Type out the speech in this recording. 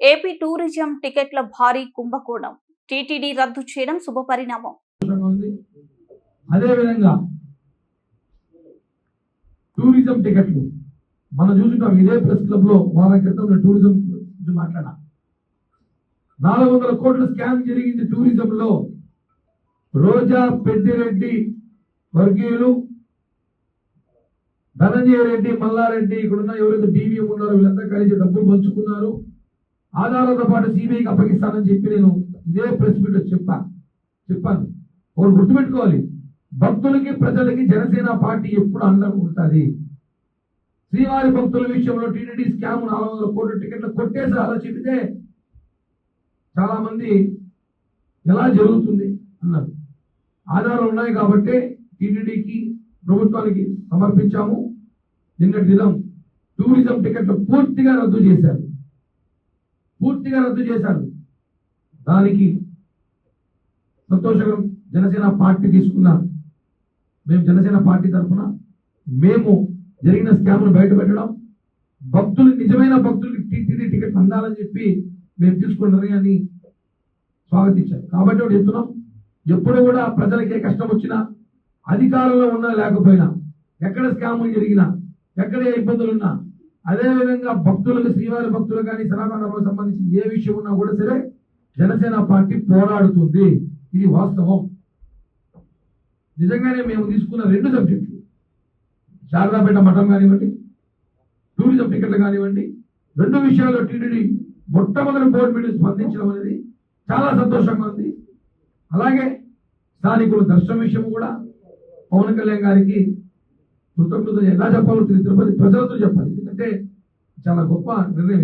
AP tourism టికెట్ల భారీ కుంభకోణం. టీటీడీ రద్దు చేయడం శుభపరిణామం అదేవిధంగా టూరిజం టికెట్లు. మనం చూసుకుంటాం ఇదే ప్రెస్ క్లబ్లో వారం క్రితం టూరిజం గురించి మాట్లాడా నాలుగు వందల కోట్ల స్కామ్ జరిగింది టూరిజం లో రోజా పెద్దిరెడ్డి వర్గీయులు ధనంజయ రెడ్డి మల్లారెడ్డి ఇక్కడున్న ఎవరైతే బీవీఎం ఉన్నారో వీళ్ళంతా కలిసి డబ్బులు పంచుకున్నారు. ఆధారాలతో పాటు సిబిఐకి అప్పగిస్తానని చెప్పి నేను ఇదే ప్రెస్ మీట్ చెప్పా. చెప్పాను. ఒకరు గుర్తుపెట్టుకోవాలి. భక్తులకి ప్రజలకి జనసేన పార్టీ ఎప్పుడు అండగా ఉంటుంది. శ్రీవారి భక్తుల విషయంలో టీటీడీ స్కామ్ నాలుగు వందల కోట్ల టికెట్లు కొట్టేసి అలా చెబితే చాలా మంది ఎలా జరుగుతుంది అన్నారు. ఆధారాలు ఉన్నాయి కాబట్టి టీటీడీకి ప్రభుత్వానికి సమర్పించాము. నిన్నటి దినం టూరిజం టికెట్లు పూర్తిగా రద్దు చేశారు. పూర్తిగా రద్దు చేశారు. దానికి సంతోషకరం జనసేన పార్టీ తీసుకున్న మేము జనసేన పార్టీ తరఫున మేము జరిగిన స్కామ్ను బయట పెట్టడం భక్తులు నిజమైన భక్తులకి టీటీడీ టికెట్ అందాలని చెప్పి మేము తీసుకున్న నిర్ణయాన్ని స్వాగతించారు. కాబట్టి చెప్తున్నాం. ఎప్పుడు కూడా ప్రజలకే కష్టం వచ్చినా అధికారంలో ఉన్నా లేకపోయినా ఎక్కడ స్కాములు జరిగినా ఎక్కడ ఏ ఇబ్బందులు ఉన్నా భక్తులకు శ్రీవారి భక్తులు కానీ సనాతనకు సంబంధించి ఏ విషయం ఉన్నా కూడా సరే జనసేన పార్టీ పోరాడుతుంది. ఇది వాస్తవం. నిజంగానే మేము తీసుకున్న రెండు సబ్జెక్టులు శారదాపేట మఠం కానివ్వండి టూరిజం టికెట్లు కానివ్వండి రెండు విషయాల్లో టీటీడీ మొట్టమొదటి బోర్డు మీటింగ్ స్పందించడం అనేది చాలా సంతోషంగా ఉంది. అలాగే స్థానికుల దర్శనం విషయం కూడా పవన్ కళ్యాణ్ గారికి కృతజ్ఞతలు. ఎలా చెప్పాలో తిరుపతి ప్రజలతో చెప్పాలి. ఎందుకంటే చాలా గొప్ప నిర్ణయం.